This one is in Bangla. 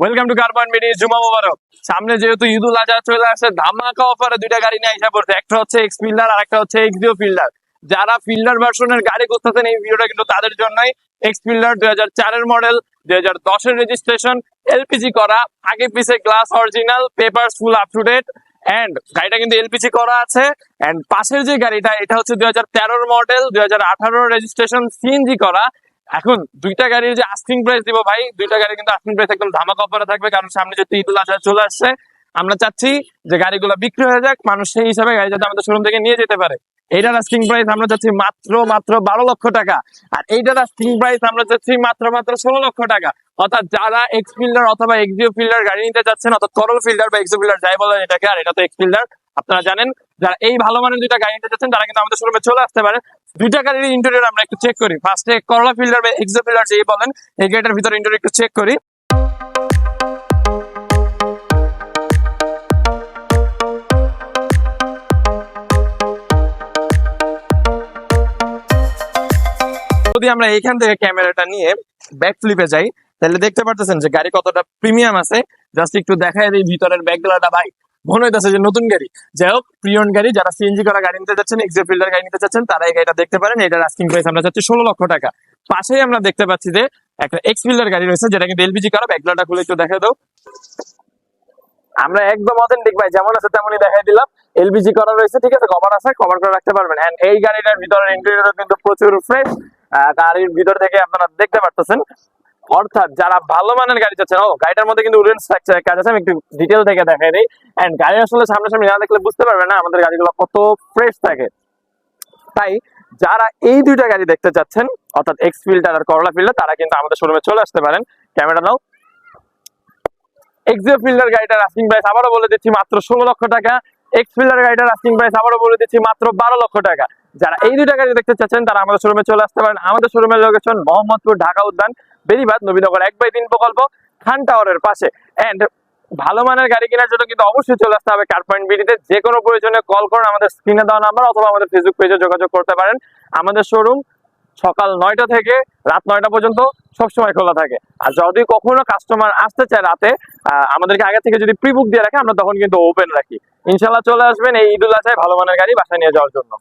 ওয়েলকাম টু কার্বন মিনি জুমা মোবারক সামনে যেহেতু ঈদুল আজহা চলে আসছে ধামাকা অফারে দুইটা গাড়ি নিয়ে আইসা পড়ছে। একটা হচ্ছে এক্স ফিল্ডার আর একটা হচ্ছে এক্স জিও ফিল্ডার যারা ফিল্ডার ভার্সনের গাড়ি করতেছেন এই ভিডিওটা কিন্তু তাদের জন্যই এক্স ফিল্ডার দুই হাজার চারের মডেল দুই হাজার দশের রেজিস্ট্রেশন এলপিজি করা, আগে পিছে glass original paper full up to date and গাড়িটা কিন্তু এলপিজি করা আছে। এন্ড পাশের যে গাড়িটা, এটা হচ্ছে দুই হাজার তেরোর মডেল দুই হাজার আঠারোর রেজিস্ট্রেশন সিএনজি করা। এখন দুইটা গাড়ির যে আস্কিং প্রাইস দিব ভাই, দুইটা গাড়ি কিন্তু আস্কিং প্রাইস একদম ধামাকা অফারে থাকবে, কারণ সামনে যেহেতু ঈদুল আজহা চলে আসছে, আমরা চাচ্ছি যে গাড়িগুলো বিক্রি হয়ে যাক, মানুষ সেই হিসাবে গাড়ি যাতে আমাদের শোরুম থেকে নিয়ে যেতে পারে। এইটার আস্কিং প্রাইস আমরা চাচ্ছি মাত্র মাত্র বারো লক্ষ টাকা। আর এইটার আস্কিং প্রাইস আমরা চাচ্ছি মাত্র মাত্র ষোলো লক্ষ টাকা। অর্থাৎ যারা এক্স ফিল্ডার অথবা এক্সিও ফিল্ডার গাড়ি নিতে যাচ্ছেন অর্থাৎ করল ফিল্ডার বা এক্সিও ফিল্ডার যাই বলেন এটাকে, আর এটা তো এক্স ফিল্ডার আপনারা জানেন, যারা এই ভালো মানের দুইটা গাড়ি নিতে যাচ্ছেন তারা কিন্তু আমাদের শোরুমে চলে আসতে পারে। দুইটা গাড়ির ইন্টেরিয়র আমরা একটু চেক করি। ফার্স্টে করলা ফিল্ডার বা এক্সিও ফিল্ডার যেই বলেন, এই গাড়িটার ভিতরে ইন্টেরিয়র একটু চেক করি। যদি আমরা এইখান থেকে ক্যামেরাটা নিয়ে ব্যাক ফ্লিপে যাই, তাহলে দেখতে পারতেছেন যে গাড়ি কতটা প্রিমিয়াম আছে। জাস্ট একটু দেখায় দিই ভিতরের ব্যাকগুলাটা ভাই। মনে হইতেছে যে নতুন গাড়ি। যাই হোক, প্রিয়ন গাড়ি, যারা সিএনজি করা গাড়ি নিতে যাচ্ছেন এক্সিও ফিল্ডার গাড়ি নিতে চাচ্ছেন, তারা এই গাড়িটা দেখতে পারেন। এটার আস্কিং প্রাইস আমরা চাচ্ছি ষোলো লক্ষ টাকা। পাশেই আমরা দেখতে পাচ্ছি যে একটা এক্স ফিল্ডার গাড়ি রয়েছে, যেটা কিন্তু এলপিজি করা ব্যাকগুলাটা খুলে একটু দেখে দাও। আমরা একদম অথেন্টিক ভাই, যেমন আছে তেমনই দেখাই দিলাম। এলপিজি করা রয়েছে, ঠিক আছে কভার আছে কভার করে রাখতে পারবেন। এন্ড এই গাড়িটার ভিতরের ইন্টেরিয়র কিন্তু প্রচুর ফ্রেশ গাড়ির ভিতর থেকে আপনারা দেখতে পারতেছেন। অর্থাৎ যারা ভালো মানের গাড়ি চাচ্ছেন, ও, গাড়িটার মধ্যে কিন্তু উডেন স্ট্রাকচার কাজ আছে, আমি একটু ডিটেল থেকে দেখাই দিই। এন্ড গাড়ি আসলে সামনাসামনি না দেখলে বুঝতে পারবে না আমাদের গাড়িগুলো কত ফ্রেশ থাকে। তাই যারা এই দুইটা গাড়ি দেখতে চাচ্ছেন, অর্থাৎ এক্স ফিল্টার আর করলা ফিল্ডার তারা কিন্তু আমাদের শোরুমে চলে আসতে পারেন। ক্যামেরা নাও। এক্সিও ফিল্ডার গাড়িটার আস্কিং প্রাইস আবারও বলে দিচ্ছি মাত্র ষোলো লক্ষ টাকা। এক্স ফিল্ডার গাড়িটার আস্কিং প্রাইস আবারও বলে দিচ্ছি মাত্র বারো লক্ষ টাকা। যারা এই দুইটা গাড়ি দেখতে চাচ্ছেন, তারা আমাদের শোরুমে চলে আসতে পারেন। আমাদের শোরুমের লোকেশন মোহাম্মদপুর, ঢাকা উদ্যান। বেরিবাদ নবীনগর এক বাই তিন প্রকল্প খান টাওয়ারের পাশে। এন্ড ভালো মানের গাড়ি কেনার জন্য কিন্তু অবশ্যই চলে আসতে হবে কার পয়েন্ট বিডিতে যে কোনো প্রয়োজনে কল করুন, আমাদের স্ক্রিনে দেওয়া নাম্বার অথবা আমাদের ফেসবুক পেজে যোগাযোগ করতে পারেন। আমাদের শোরুম সকাল নয়টা থেকে রাত নয়টা পর্যন্ত সবসময় খোলা থাকে। আর যদি কখনো কাস্টমার আসতে চায় রাতে আমাদেরকে আগে থেকে যদি প্রি বুক দিয়ে রাখে, আমরা তখন কিন্তু ওপেন রাখি। ইনশাল্লাহ চলে আসবেন এই ঈদুল আজহায় ভালো মানের গাড়ি বাসায় নিয়ে যাওয়ার জন্য।